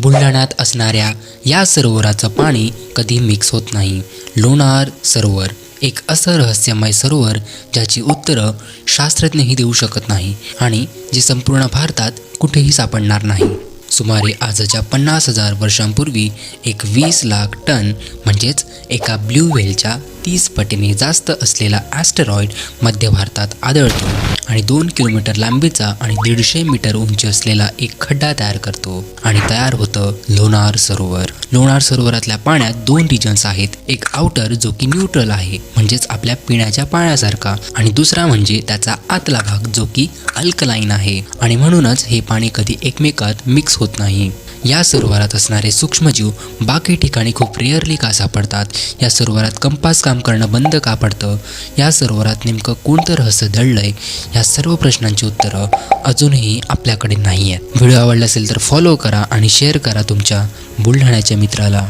बुलढाण्यात असणाऱ्या या सरोवराचं पाणी कधी मिक्स होत नाही. लोणार सरोवर एक असं रहस्यमय सरोवर ज्याची उत्तरं शास्त्रज्ञही देऊ शकत नाही आणि जे संपूर्ण भारतात कुठेही सापडणार नाही. सुमारे आजच्या पन्नास हजार वर्षांपूर्वी एक वीस लाख टन म्हणजेच एका ब्ल्यू व्हेलच्या तीस पटीने जास्त असलेला ॲस्टेरॉइड मध्य भारतात आढळतो. आणि दोन किलोमीटर लांबीचा आणि दीडशे मीटर उंची असलेला एक खड्डा तयार करतो आणि तयार होतं लोणार सरोवर. लोणार सरोवरातल्या पाण्यात दोन रिजन्स आहेत. एक आउटर जो की न्यूट्रल आहे म्हणजेच आपल्या पिण्याच्या पाण्यासारखा. आणि दुसरा म्हणजे त्याचा आतला भाग जो की अल्कलाईन आहे. आणि म्हणूनच हे पाणी कधी एकमेकात मिक्स होत नाही. या सरोवरात असणारे सूक्ष्मजीव बाकी ठिकाणी खूप रेअरली का सापडतात? या सरोवरात कंपास काम करणं बंद का पडतं? या सरोवरात नेमकं कोणतं रहस्य दडलंय? या सर्व प्रश्नांची उत्तरं अजूनही आपल्याकडे नाही आहेत व्हिडिओ आवडला असेल तर फॉलो करा आणि शेअर करा तुमच्या बुलढाण्याच्या मित्राला.